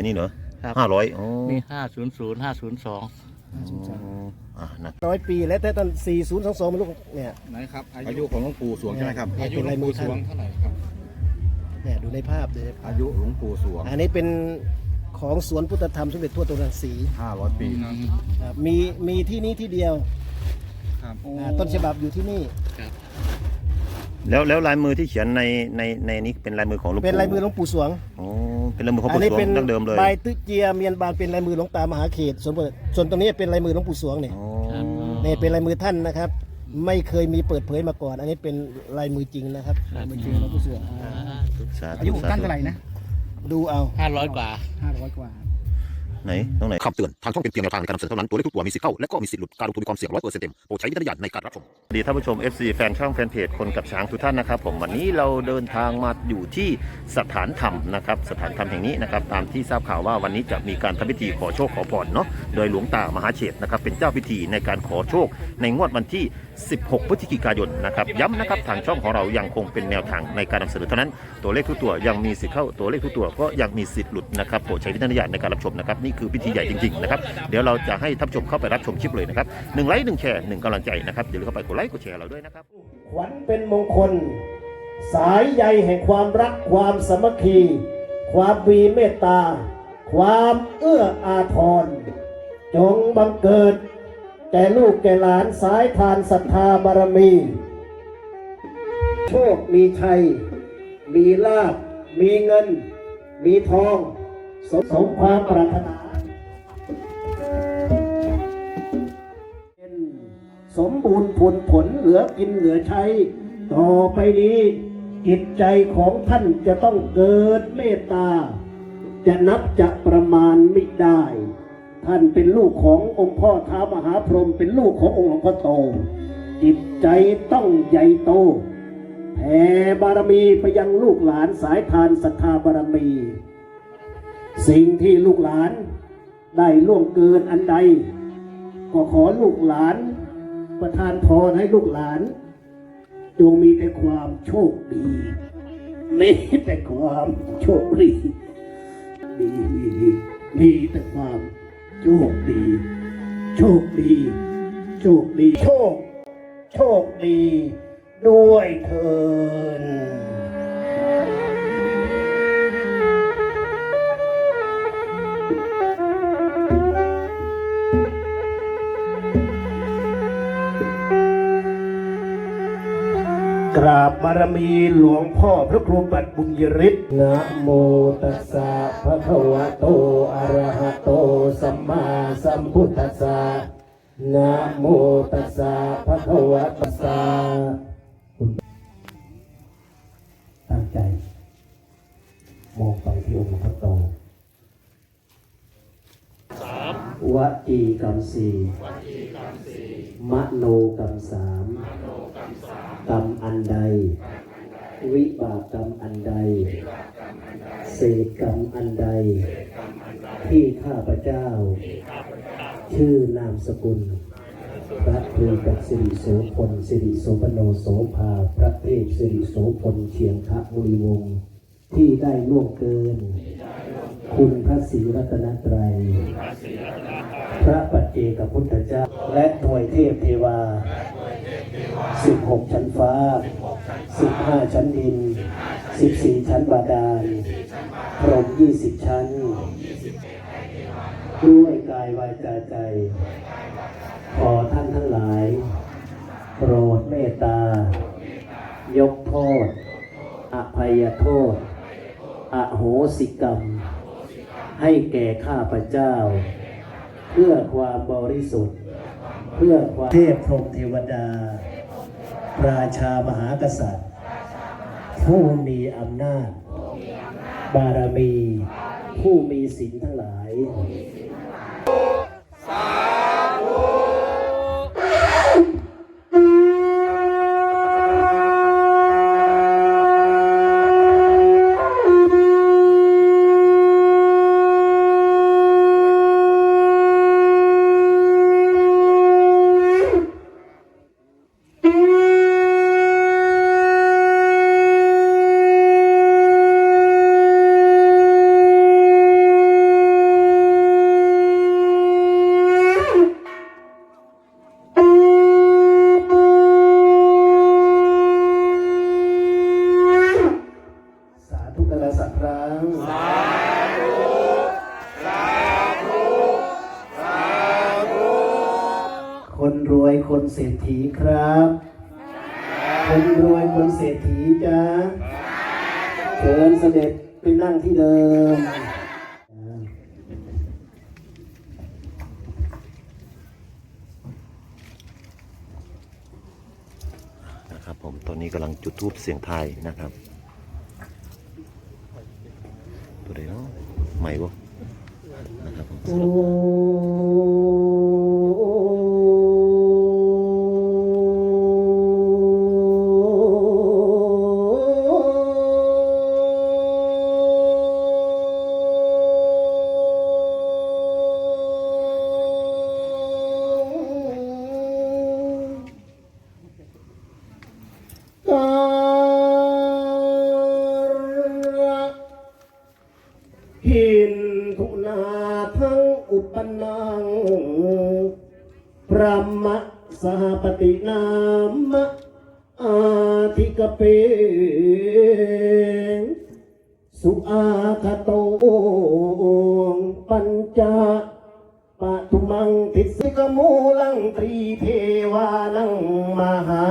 อันนี้เหรอครับ ห้าร้อยอ๋อมีห้าศูนย์ศูนย์ห้าศูนย์สองอ่านะร้อยปีแล้วแต่ตอน 4022มันลูกเนี่ยไหนครับ อายุของหลวงปู่สวงใช่ไหมครับเนี่ยเป็นลายมือท่านเท่าไหร่ครับ เนี่ยดูในภาพดูในภาพอายุหลวงปู่สวงอันนี้เป็นของสวนพุทธธรรมสมเด็จทั่วตัวรังสี500 ปี ครับมีมีที่นี้ที่เดียวครับอ่าต้นฉบับอยู่ที่นี่ แล้วแล้วลายมือที่เขียนในในในนี้เป็นลายมือของหลวงปู่เป็นลายมือหลวงปู่สวงอ๋อเป็นลายมือของอัปู่นี้สวเป็งนดั้งเดิมเลยใบตึเจียเมียนบานเป็นลายมือหลวงตามหาเขตส่วนส่วนตรงนี้เป็นลายมือหลวงปู่สวงเนี่ยอ๋อเนี่ยเป็นลายมือท่านนะครับ ไม่เคยมีเปิดเผยมาก่อน อันนี้เป็นลายมือจริงนะครับลายมือจริงหลวงปู่สวงอ่าสาธุอายุของสาท่านธุเท่าไหร่นะดูเอาห้าร้อยกว่า ห้าร้อยกว่า ไหนตรงไหนคำเตือนทางช่องเป็นเพียงแนวทางในการนำเสนอเท่านั้น ตัวเลขทุกตัวมีสิทธิ์เข้า และก็มีสิทธิ์หลุด การลงทุนมีความเสี่ยงร้อยเปอร์เซ็นต์เต็ม โปรดใช้วิจารณญาณในการรับชมสวัสดีท่านผู้ชม FC แฟนช่องแฟนเพจคนกับช้างทุกท่านนะครับผมวันนี้เราเดินทางมาอยู่ที่สถานธรรมนะครับสถานธรรมแห่งนี้นะครับตามที่ทราบข่าวว่าวันนี้จะมีการทำพิธีขอโชคขอพรเนาะโดยหลวงตามหาเฉดนะครับเป็นเจ้าพิธีในการขอโชคในงวดวันที่ 16 พฤศจิกายนนะครับย้ำนะครับทางช่องของเรายังคงเป็นแนวทางในการนำเสนอเท่านั้นตัวเลขทุกตัวยังมีสิทธิ์เข้าตัวเลขทุกตัวก็ยังมีสิทธิ์หลุดนะครับโปรดใช้วิจารณญาณในการรับชมนะครับนี่คือพิธีใหญ่จริงๆนะครับเดี๋ยวเราจะให้ท่านชมเข้าไปรับชมคลิปเลยนะครับหนึ่งไลค์หนึ่งแชร์หนึ่งกำลังใจนะครับอย่าลืมเข้าไปกดไลค์กดแชร์เราด้วยนะครับขวัญเป็นมงคล สายใยแห่งความรักความสามัคคี ความมีเมตตา ความเอื้ออาทรจงบังเกิด แก่ลูกแก่หลานสายทานศรัทธาบารมี โชคมีชัย มีลาภมีเงิน มีทอง สมสมความปรารถนาเป็นสมบูรณ์ผลผลเหลือกินเหลือใช้ ต่อไปนี้ จิตใจของท่านจะต้องเกิดเมตตา จะนับจะประมาณไม่ได้ ท่านเป็นลูกขององค์พ่อท้ามหาพรหมเป็นลูกขององค์หลวงพ่อโต จิตใจต้องใหญ่โตแผ่บารมีไปยังลูกหลานสายทานศรัทธาบารมี สิ่งที่ลูกหลานได้ล่วงเกินอันใด ก็ขอลูกหลานประทานพรให้ลูกหลานจงมีแต่ความโชคดีมีแต่ความโชคดีดีดีดีมีแต่ความ โชคดี โชคดี โชคดี โชค โชคดี ด้วยเถิน กราบบารมีหลวงพ่อพระครูปัดบุญยฤทธิ์นะโมตัสสะภะคะวะโตอะระหะโตสัมมาสัมพุทธัสสะนะโมตัสสะภะคะวะตัสสะตั้งใจ มองไปที่องค์หลวงพ่อโตวจีกรรมสี่มโนกรรมสาม กรรมอันใด วิบากกรรมอันใด เศษกรรมอันใด ที่ข้าพเจ้า ชื่อนามสกุล พระครูกับสิริโสพลสิริโสปโนโสภา พระเทพสิริโสพลเชียงคะบุรีวงศ์ที่ได้ล่วงเกิน คุณพระศรีรัตนตรัย พระปัจเจกพุทธเจ้า และหน่วยเทพเทวา สิบหกชั้นฟ้าสิบห้าชั้นดินสิบสี่ชั้นบาดาลพรหมยี่สิบชั้น ด้วยกายวาจาใจ ขอท่านทั้งหลาย โปรดเมตตา ยกโทษ อภัยโทษ อโหสิกรรม ให้แก่ข้าพเจ้า เพื่อความบริสุทธิ์ เพื่อความเทพพรหมเทวดา ราชามหากษัตริย์ ผู้มีอำนาจ บารมี ผู้มีศีลทั้งหลายวย ครับคนรวยคนเศรษฐีจ้าเชิญเสด็จไปนั่งที่เดิม นะครับผมตอนนี้กำลังจุดทูปเสียงไทายนะครับ ตัวไหนเนาะใหม่บ่นะครับผม โอ้ พระมะสหปฏินามะอาทิกเปงสุอาคโตปัญจปะทุมังทิสิกมูลังตรีเทวานังมหา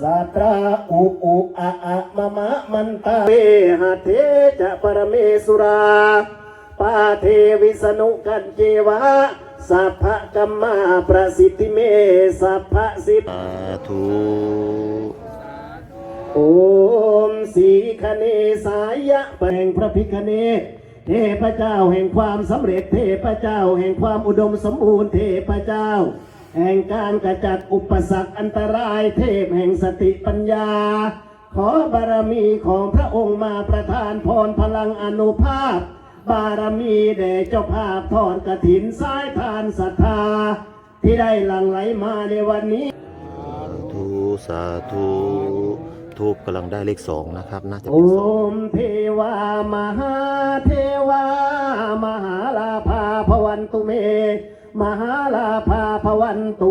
สาตราอุอุอะอะมะมะมันตาเวหะเทจะปรเมสุราปาเทวิสนุกันเจวะ สัพพะกัมมาประสิทธิเมสัพพะสิทสาธุโอมสีคเนสายะแปลงพระพิคเนศเทพเจ้าแห่งความสำเร็จเทพเจ้าแห่งความอุดมสมบูรณ์เทพเจ้า แห่งการกระจัดอุปสรรคอันตรายเทพแห่งสติปัญญา ขอบารมีของพระองค์มาประทานพรพลังอนุภาพ บารมีแด่เจ้าภาพทอดกระถินสายทานศรัทธา ที่ได้หลั่งไหลมาในวันนี้ทูสาธุทูบกำลังได้เลขสองนะครับ น่าจะโอเป็นสองมเทวามหาเทวามหาลาภาพวันตุเม มหาลาภาพวันตุ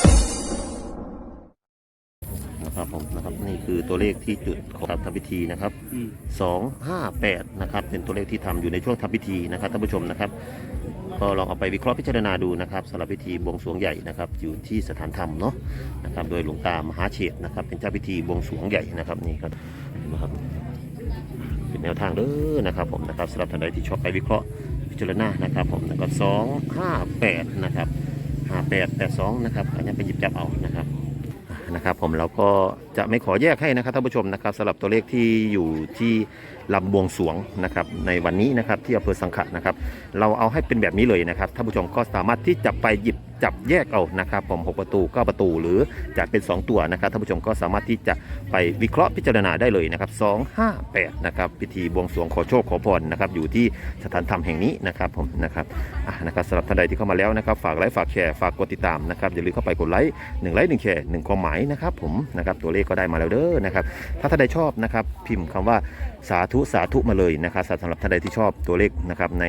ผมนะครับนี่คือตัวเลขที่จุดของการทำพิธีนะครับสองห้าแปดนะครับเป็นตัวเลขที่ทำอยู่ในช่วงทำพิธีนะครับท่านผู้ชมนะครับ ก็ลองเอาไปวิเคราะห์พิจารณาดูนะครับสำหรับพิธีบวงสรวงใหญ่นะครับ อยู่ที่สถานธรรมเนาะนะครับโดยหลวงตามหาเฉดนะครับ เป็นเจ้าพิธีบวงสรวงใหญ่นะครับนี่ครับนะครับเป็นแนวทางเด้อนะครับผมนะครับสำหรับท่านใดที่ชอบไปวิเคราะห์พิจารณานะครับ ผมแล้วก็สองห้าแปดนะครับห้าแปดแปดสองนะครับอันนี้ไปหยิบจับเอานะครับ นะครับผมเราก็จะไม่ขอแยกให้นะครับท่านผู้ชมนะครับสำหรับตัวเลขที่อยู่ที่ลำบวงสวงนะครับในวันนี้นะครับที่อำเภอสังขะนะครับเราเอาให้เป็นแบบนี้เลยนะครับท่านผู้ชมก็สามารถที่จะไปหยิบ จับแยกเอานะครับผม 6 ประตู 9 ประตู หรือจะเป็น 2 ตัวนะครับท่านผู้ชมก็สามารถที่จะไปวิเคราะห์พิจารณาได้เลยนะครับ2 5 8นะครับพิธีบวงสรวงขอโชคขอพรนะครับอยู่ที่สถานธรรมแห่งนี้นะครับผมนะครับอะนะครับสำหรับท่านใดที่เข้ามาแล้วนะครับฝากไลค์ฝากแชร์ฝากกดติดตามนะครับอย่าลืมเข้าไปกดไลค์หนึ่งไลค์หนึ่งแชร์หนึ่งความหมายนะครับผมนะครับตัวเลขก็ได้มาแล้วเด้อนะครับถ้าท่านใดชอบนะครับพิมพ์คำว่า สาธุสาธุมาเลยนะครับสำหรับท่านใดที่ชอบตัวเลขนะครับใน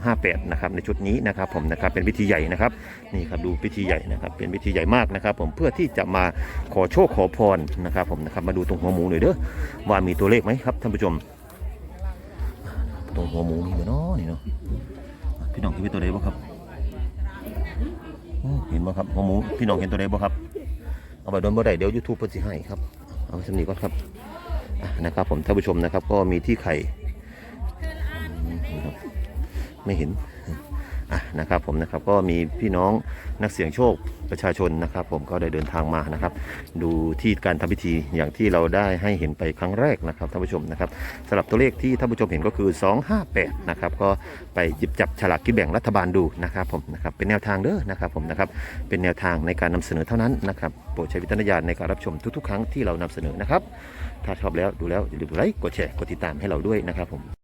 258นะครับในชุดนี้นะครับผมนะครับเป็นพิธีใหญ่นะครับนี่ครับดูพิธีใหญ่นะครับเป็นพิธีใหญ่มากนะครับ ผมเพื่อที่จะมาขอโชคขอพรนะครับผมนะครับมาดูตรงหัวหมูหน่อยเด้อว่ามีตัวเลขไหมครับท่านผู้ชม ตรงหัวหมูมีเนาะนี่เนาะพี่น้องเห็นตัวใดบ้างครับเห็นบ่ครับหัวหมูพี่น้องเห็นตัวใดบ้างครับเอาไปโดนบ่ได้เดี๋ยวยูทูบเพิ่นสิให้ครับเอาไปสำนีก่อนครับ นะครับผมท่านผู้ชมนะครับก็มีที่ไข่ไม่เห็นอะนะครับผมนะครับก็มีพี่น้องนักเสี่ยงโชคประชาชนนะครับ ผมก็ได้เดินทางมานะครับ ดูที่การทำพิธีอย่างที่เราได้ให้เห็นไปครั้งแรกนะครับท่านผู้ชมนะครับสำหรับตัวเลขที่ท่านผู้ชมเห็นก็คือ 258นะครับก็ไปหยิบจับฉลากกินแบ่งรัฐบาลดูนะครับผมนะครับเป็นแนวทางเด้อนะครับผมนะครับเป็นแนวทางในการนำเสนอเท่านั้นนะครับโปรดใช้วิจารณญาณในการรับชมทุกๆ ครั้งที่เรานำเสนอนะครับ ถ้าชอบแล้วดูแล้วอย่าลืมกดไลค์กดแชร์กดติดตามให้เราด้วยนะครับผม